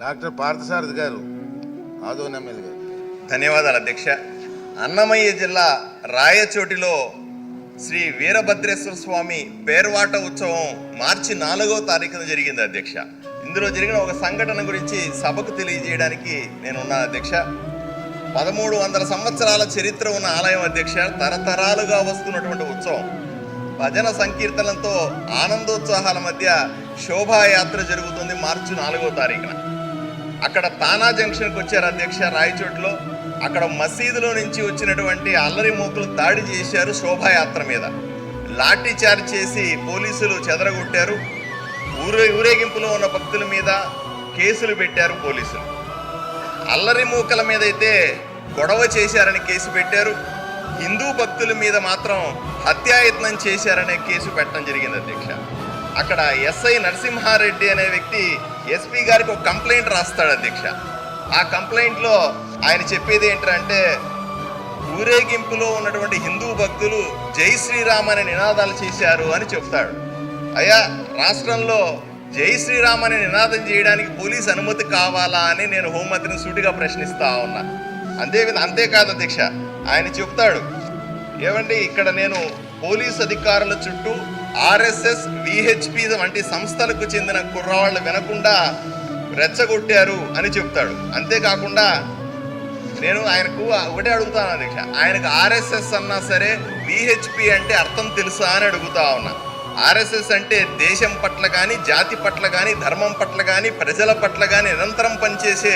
Doctor Parthasarathi గారు ఆదోని నమ్మేది గారు. ధన్యవాదాలు అధ్యక్ష. అన్నమయ్య జిల్లా రాయచోటిలో శ్రీ వీరభద్రేశ్వర స్వామి పేర్వాట ఉత్సవం మార్చి నాలుగో తారీఖున జరిగింది అధ్యక్ష. ఇందులో జరిగిన ఒక సంఘటన గురించి సభకు తెలియజేయడానికి నేను ఉన్నాను అధ్యక్ష. పదమూడు వందల సంవత్సరాల చరిత్ర ఉన్న ఆలయం అధ్యక్ష తరతరాలుగా వస్తున్నటువంటి ఉత్సవం. భజన సంకీర్తనలతో ఆనందోత్సాహాల మధ్య శోభాయాత్ర జరుగుతుంది మార్చి నాలుగో తారీఖున. అక్కడ తానా జంక్షన్కి వచ్చారు అధ్యక్ష రాయచోట్లో. అక్కడ మసీదులో నుంచి వచ్చినటువంటి అల్లరి మూకలు దాడి చేశారు శోభాయాత్ర మీద. లాఠీ చార్జ్ చేసి పోలీసులు చెదరగొట్టారు. ఊరే ఊరేగింపులో ఉన్న భక్తుల మీద కేసులు పెట్టారు పోలీసులు. అల్లరి మూకల మీద అయితే గొడవ చేశారని కేసు పెట్టారు. హిందూ భక్తుల మీద మాత్రం హత్యాయత్నం చేశారనే కేసు పెట్టడం జరిగింది అధ్యక్ష. అక్కడ ఎస్ఐ నరసింహారెడ్డి అనే వ్యక్తి ఎస్పీ గారికి ఒక కంప్లైంట్ రాస్తాడు అధ్యక్ష. ఆ కంప్లైంట్లో ఆయన చెప్పేది ఏంటంటే ఊరేగింపులో ఉన్నటువంటి హిందూ భక్తులు జై శ్రీరామ్ అనే నినాదాలు చేశారు అని చెప్తాడు. అయ్యా రాష్ట్రంలో జై శ్రీరామ్ అనే నినాదం చేయడానికి పోలీస్ అనుమతి కావాలా అని నేను హోంమంత్రిని సూటిగా ప్రశ్నిస్తా ఉన్నా. అంతే అంతేకాదు అధ్యక్ష ఆయన చెప్తాడు. ఏమండి ఇక్కడ నేను పోలీస్ అధికారుల చుట్టూ ఆర్ఎస్ఎస్ విహెచ్పి వంటి సంస్థలకు చెందిన కుర్రవాళ్ళు వినకుండా రెచ్చగొట్టారు అని చెప్తాడు. అంతేకాకుండా నేను ఆయనకు ఒకటే అడుగుతాను అధ్యక్ష. ఆయనకు ఆర్ఎస్ఎస్ అన్నా సరే విహెచ్పి అంటే అర్థం తెలుసా అని అడుగుతా ఉన్నా. ఆర్ఎస్ఎస్ అంటే దేశం పట్ల కానీ జాతి పట్ల కానీ ధర్మం పట్ల కానీ ప్రజల పట్ల కానీ నిరంతరం పనిచేసే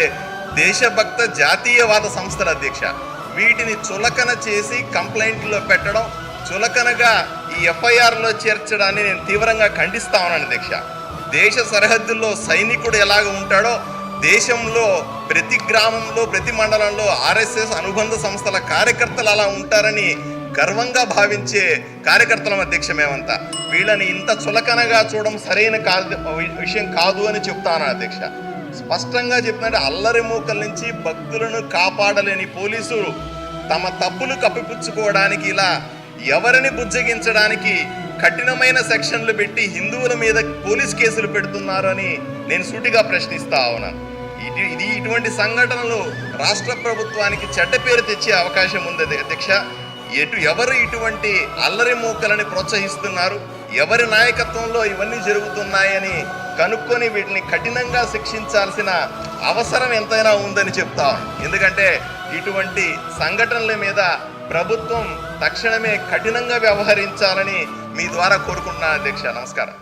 దేశభక్త జాతీయవాద సంస్థల అధ్యక్ష. వీటిని చులకన చేసి కంప్లైంట్లో పెట్టడం చులకనగా ఈ ఎఫ్ఐఆర్లో చేర్చడాన్ని నేను తీవ్రంగా ఖండిస్తా ఉన్నాను అధ్యక్ష దేశ సరిహద్దుల్లో సైనికుడు ఎలాగ ఉంటాడో దేశంలో ప్రతి గ్రామంలో ప్రతి మండలంలో ఆర్ఎస్ఎస్ అనుబంధ సంస్థల కార్యకర్తలు అలా ఉంటారని గర్వంగా భావించే కార్యకర్తల అధ్యక్ష మేమంతా. వీళ్ళని ఇంత చులకనగా చూడడం సరైన కాదు విషయం కాదు అని చెప్తాను అధ్యక్ష స్పష్టంగా చెప్పినట్టు అల్లరి మూకల నుంచి భక్తులను కాపాడలేని పోలీసులు తమ తప్పులు కప్పిపుచ్చుకోవడానికి ఇలా ఎవరిని బుజ్జగించడానికి కఠినమైన సెక్షన్లు పెట్టి హిందువుల మీద పోలీస్ కేసులు పెడుతున్నారు అని నేను సూటిగా ప్రశ్నిస్తా ఉన్నాను ఇది ఇది ఇటువంటి సంఘటనలు రాష్ట్ర ప్రభుత్వానికి చెడ్డ పేరు తెచ్చే అవకాశం ఉంది అధ్యక్ష. ఎటు ఎవరు ఇటువంటి అల్లరి మూకలని ప్రోత్సహిస్తున్నారు? ఎవరి నాయకత్వంలో ఇవన్నీ జరుగుతున్నాయని కనుక్కొని వీటిని కఠినంగా శిక్షించాల్సిన అవసరం ఎంతైనా ఉందని చెప్తా ఎందుకంటే ఇటువంటి సంఘటనల మీద ప్రభుత్వం తక్షణమే కఠినంగా వ్యవహరించాలని మీ ద్వారా కోరుకుంటున్నాను అధ్యక్ష. నమస్కారం.